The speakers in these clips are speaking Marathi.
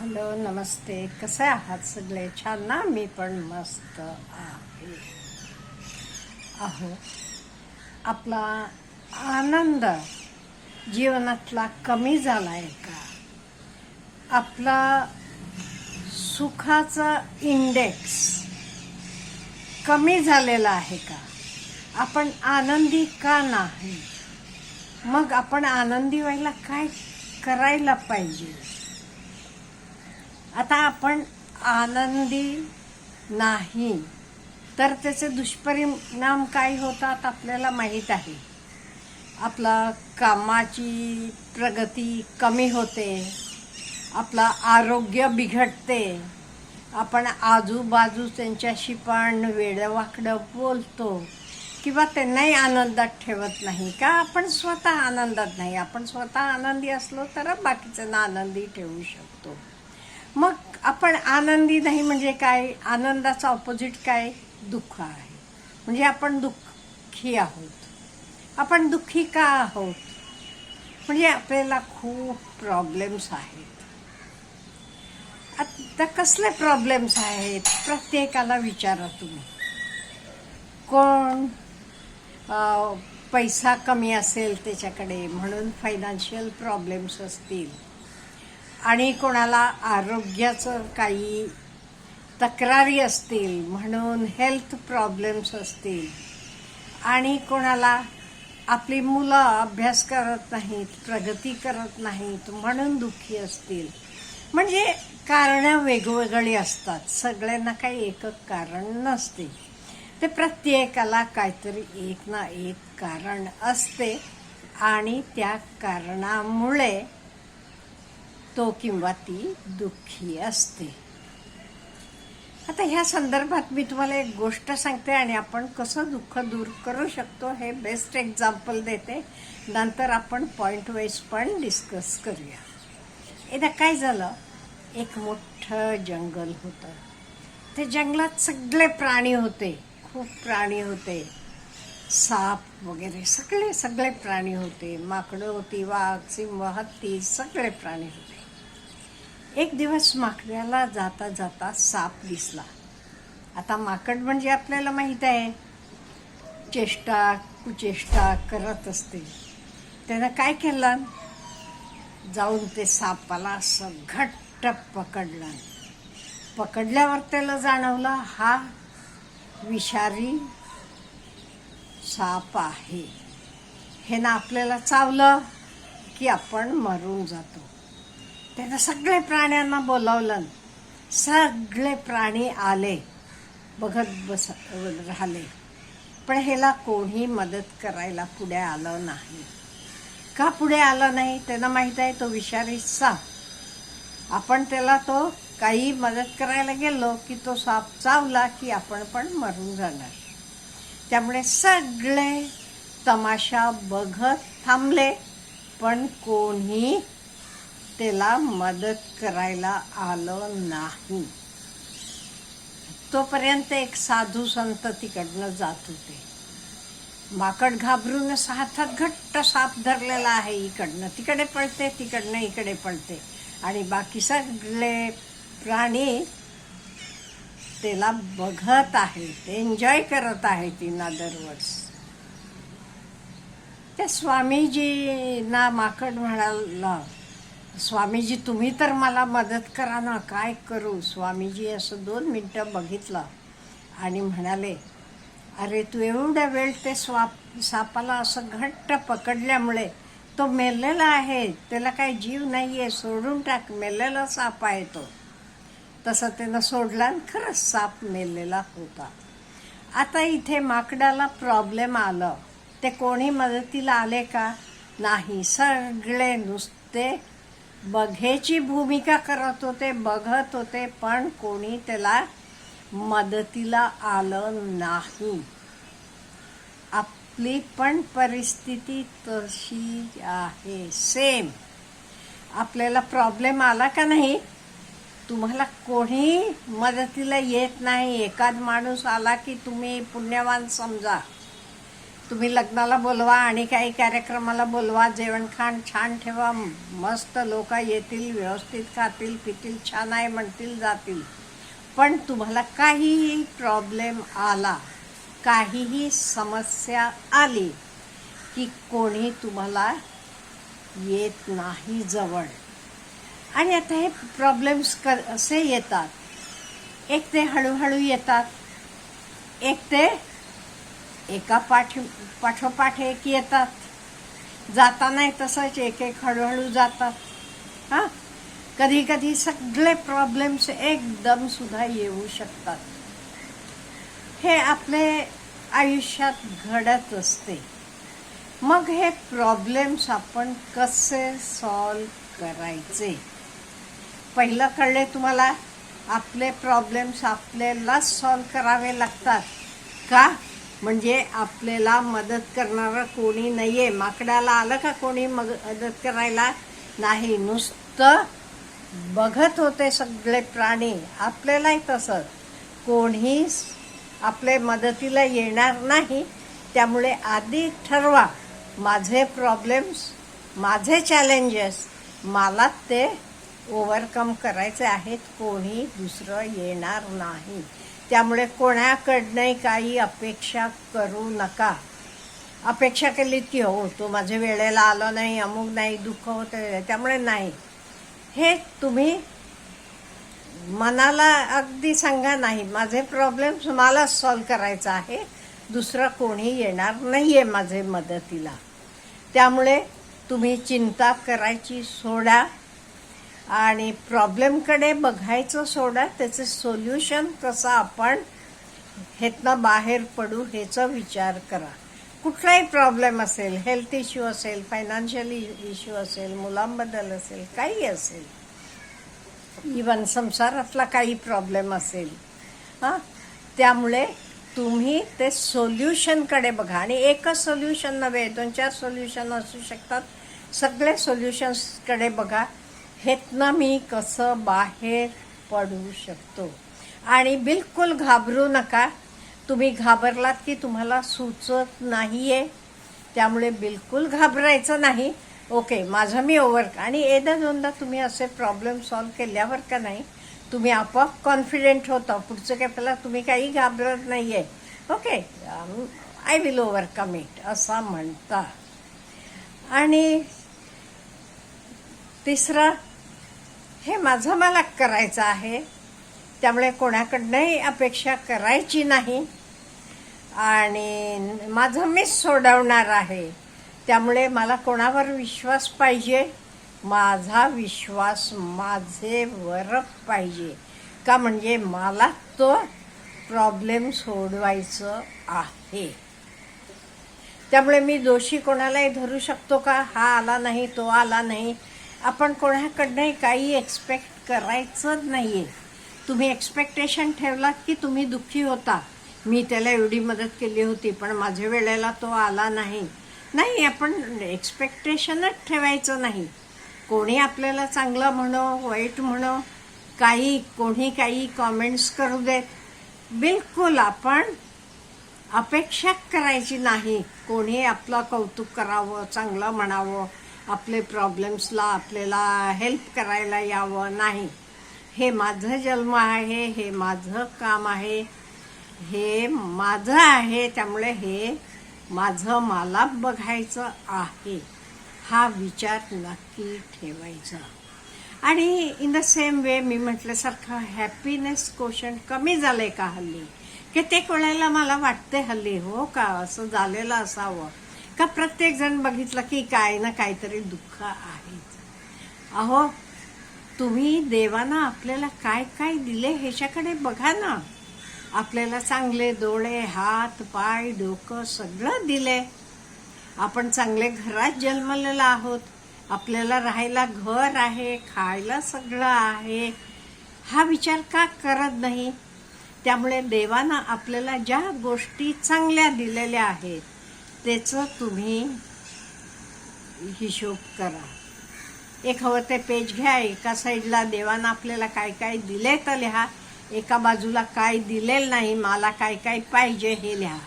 हॅलो नमस्ते. कसे आहात सगळे? छान ना? मी पण मस्त आहे. अहो आपला आनंद जीवनातला कमी झाला आहे का? आपला सुखाचा इंडेक्स कमी झालेला आहे का? आपण आनंदी का नाही? मग आपण आनंदी व्हायला काय करायला पाहिजे? आता आपण आनंदी नाही. तर त्याचे दुष्परिणाम काय होतात आपल्याला माहीत आहे. आपला कामाची प्रगती कमी होते. आपलं आरोग्य बिघडते. आपण आजूबाजू त्यांच्याशी पण वेडवाकडं बोलतो. किंवा त्यांनाही आनंदात ठेवत नाही का? आपण स्वतः आनंदात नाही. आपण स्वतः आनंदी असलो तर बाकीच्यांना आनंदी ठेवू शकतो. मग आपण आनंदी नाही म्हणजे काय? आनंदाचा ऑपोजिट काय? दुःख आहे. म्हणजे आपण दुःखी आहोत. आपण दुःखी का आहोत? म्हणजे आपल्याला खूप प्रॉब्लेम्स आहेत. आता कसले प्रॉब्लेम्स आहेत? प्रत्येकाला विचारा तुम्ही. कोण पैसा कमी असेल त्याच्याकडे म्हणून फायनान्शियल प्रॉब्लेम्स असतील. आणि कोणाला आरोग्याचं काही तक्रारी असतील म्हणून हेल्थ प्रॉब्लेम्स असतील आणि कोणाला आपली मुलं अभ्यास करत नाहीत प्रगती करत नाहीत म्हणून दुःखी असतील. म्हणजे कारणं वेगवेगळी असतात. सगळ्यांना काही एकच कारण नसते. ते प्रत्येकाला काहीतरी एक ना एक कारण असते आणि त्या कारणामुळे तो किंवा ती दुःखी असते. आता ह्या संदर्भात मी तुम्हाला एक गोष्ट सांगते आणि आपण कसं दुःख दूर करू शकतो हे बेस्ट एक्झाम्पल देते. नंतर आपण पॉईंट वाईज पण डिस्कस करूया. एकदा काय झालं? एक मोठं जंगल होतं. ते जंगलात सगळे प्राणी होते. खूप प्राणी होते. साप वगैरे सगळे सगळे प्राणी होते. माकडं होती वाघ सिंह हत्ती सगळे प्राणी होते. एक दिवस माकड्याला जाता जाता साप दिसला. आता माकड म्हणजे आपल्याला माहीत आहे. चेष्टा कुचेष्टा करत असते. त्यानं काय केलं? जाऊन ते सापाला असं घट्ट पकडलं. पकडल्यावर त्याला जाणवलं हा विषारी साप आहे. हे ना आपल्याला चावलं की आपण मरून जातो. त्यानं सगळे प्राण्यांना बोलावलं. सगळे प्राणी आले. बघत बस राहिले. पण ह्याला कोणी मदत करायला पुढे आलं नाही. का पुढे आलं नाही? त्यांना माहीत आहे तो विषारी साप. आपण त्याला तो काही मदत करायला गेलो की तो साप चावला की आपण पण मरून जाणार. त्यामुळे सगळे तमाशा बघत थांबले. पण कोणी त्याला मदत करायला आलं नाही. तोपर्यंत एक साधू संत तिकडनं जात होते. माकड घाबरून हातात घट्ट साप धरलेला आहे इकडनं तिकडे पळते तिकडनं इकडे पळते. आणि बाकी सगळे प्राणी त्याला बघत आहेत एन्जॉय करत आहेत इन अदर त्या स्वामीजींना माकड म्हणाला स्वामीजी तुम्ही तर मला मदत करा ना. काय करू? स्वामीजी असं दोन मिनटं बघितलं आणि म्हणाले अरे तू एवढ्या वेळ ते स्वाप सापाला असं घट्ट पकडल्यामुळे तो मेलेला आहे. त्याला काही जीव नाही आहे सोडून टाक. मेलेला साप आहे तो. तसं त्यानं सोडला आणि खरंच साप मेलेला होता. आता इथे माकडाला प्रॉब्लेम आलं. ते कोणी मदतीला आले का? नाही. सगळे नुसते बघेची भूमिका करत होते बघत होते पण कोणी त्याला मदतीला आलं नाही. आपली पण परिस्थिती तशी आहे. सेम आपल्याला प्रॉब्लेम आला का नाही? तुम्हाला कोणी मदतीला येत नाही. एखाद माणूस आला की तुम्ही पुण्यवान समजा. तुम्ही लग्नाला बोलवा आणि काही कार्यक्रमाला बोलवा जेवणखाण छान ठेवा मस्त लोक येतील व्यवस्थित खातील पितील छान आहे म्हणतील जातील. पण तुम्हाला काहीही प्रॉब्लेम आला काहीही समस्या आली की कोणी तुम्हाला येत नाही जवळ. आणि आता हे प्रॉब्लेम्स क असे येतात. एक ते हळूहळू येतात. एक ते एका पाठी पाठोपाठ एक येतात. जाताना तसंच एक एक हळूहळू जातात. हां? कधी कधी सगळे प्रॉब्लेम्स एकदम सुद्धा येऊ शकतात. हे आपले आयुष्यात घडत असते. मग हे प्रॉब्लेम्स आपण कसे सॉल्व करायचे? पहिलं कळले तुम्हाला? आपले प्रॉब्लेम्स आपल्यालाच सॉल्व करावे लागतात. का? म्हणजे आपल्याला मदत करणारं कोणी नाही आहे माकडाला आलं का कोणी मग मदत करायला? नाही. नुसतं बघत होते सगळे प्राणी. आपल्यालाही तसंच. कोणी आपले मदतीला येणार नाही. त्यामुळे आधी ठरवा. माझे प्रॉब्लेम्स माझे चॅलेंजेस मला ते ओव्हरकम करायचे आहेत. कोणी दुसरं येणार नाही. त्यामुळे कोणाकडनंही काही अपेक्षा करू नका. अपेक्षा केली की हो तू माझ्या वेळेला आलो नाही अमुक नाही दुःख होतं त्यामुळे नाही. हे तुम्ही मनाला अगदी सांगा नाही माझे प्रॉब्लेम्स मलाच सॉल्व करायचा आहे. दुसरं कोणी येणार नाही आहे माझे मदतीला. त्यामुळे तुम्ही चिंता करायची सोडा. आणि प्रॉब्लेमकडे बघायचं सोडा त्याचं सोल्युशन कसं आपण हेतनं बाहेर पडू ह्याचा विचार करा. कुठलाही प्रॉब्लेम असेल हेल्थ इश्यू असेल फायनान्शियल इश्यू असेल मुलांबद्दल असेल काही असेल इवन संसारातला काही प्रॉब्लेम असेल हां त्यामुळे तुम्ही ते सोल्युशनकडे बघा. आणि एकच सोल्युशन नव्हे दोन चार सोल्युशन असू शकतात. सगळे सोल्युशन्सकडे बघा. हेतनं मी कसं बाहेर पडू शकतो? आणि बिलकुल घाबरू नका. तुम्ही घाबरलात की तुम्हाला सुचत नाही आहे त्यामुळे बिलकुल घाबरायचं नाही. ओके माझं मी ओव्हर आणि एकदा दोनदा तुम्ही असे प्रॉब्लेम सॉल्व केल्यावर का नाही तुम्ही आपोआप कॉन्फिडेंट होता. पुढचं काय पहिला तुम्ही काही घाबरत नाही आहे okay I will overcome it असा म्हणता. आणि तिसरा हे माझं मला करायचं आहे. त्यामुळे कोणाकडनंही अपेक्षा करायची नाही. आणि माझं मीच सोडवणार आहे. त्यामुळे मला कोणावर विश्वास पाहिजे? माझा विश्वास माझे वर पाहिजे. का म्हणजे मला तो प्रॉब्लेम सोडवायचं आहे. त्यामुळे मी दोषी कोणालाही धरू शकतो का? हा आला नाही तो आला नाही. आपण कोणाकडनंही काही एक्सपेक्ट करायचं नाही आहे तुम्ही एक्सपेक्टेशन ठेवलात की तुम्ही दुःखी होता. मी त्याला एवढी मदत केली होती पण माझ्या वेळेला तो आला नाही. नाही आपण एक्सपेक्टेशनच ठेवायचं नाही. कोणी आपल्याला चांगलं म्हणो वाईट म्हणो काही कोणी काही कॉमेंट्स करू देत. बिलकुल आपण अपेक्षा करायची नाही. कोणी आपलं कौतुक करावं चांगलं म्हणावं आपले प्रॉब्लेम्सला आपल्याला हेल्प करायला यावं नाही. हे माझं जन्म आहे हे माझं काम आहे हे माझं आहे त्यामुळे हे माझं मला बघायचं आहे. हा विचार नक्की ठेवायचा. आणि इन द सेम वे मी म्हटल्यासारखं हॅपीनेस क्वेश्चन कमी झालंय का हल्ली? की ते कोणाला मला वाटते हल्ली हो का असं झालेलं असावं. का प्रत्येक जण बघितलं की काय ना काहीतरी दुःख आहे. अहो तुम्ही देवानं आपल्याला काय काय दिले ह्याच्याकडे बघा ना. आपल्याला चांगले डोळे हात पाय डोकं सगळं दिले. आपण चांगले घरात जन्मलेलो आहोत. आपल्याला राहायला घर आहे खायला सगळं आहे. हा विचार का करत नाही? त्यामुळे देवानं आपल्याला ज्या गोष्टी चांगल्या दिलेल्या आहेत त्याचं तुम्ही हिशोब करा. एक हवं ते पेज घ्या एका साईडला देवानं आपल्याला काय काय दिले तर लिहा. एका बाजूला काय दिलेलं नाही मला काय काय पाहिजे हे लिहा.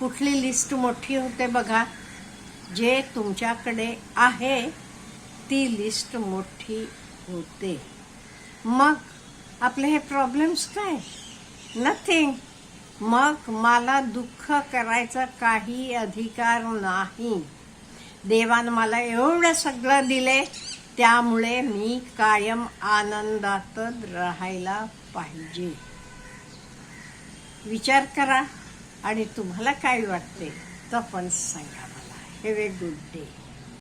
कुठली लिस्ट मोठी होते बघा. जे तुमच्याकडे आहे ती लिस्ट मोठी होते. मग आपले हे प्रॉब्लेम्स काय? नथिंग मग मला दुःख करायचा काही अधिकार नाही. देवानं मला एवढं सगळं दिले त्यामुळे मी कायम आनंदातच राहायला पाहिजे. विचार करा आणि तुम्हाला काय वाटते तर पण सांगा मला. Have a good day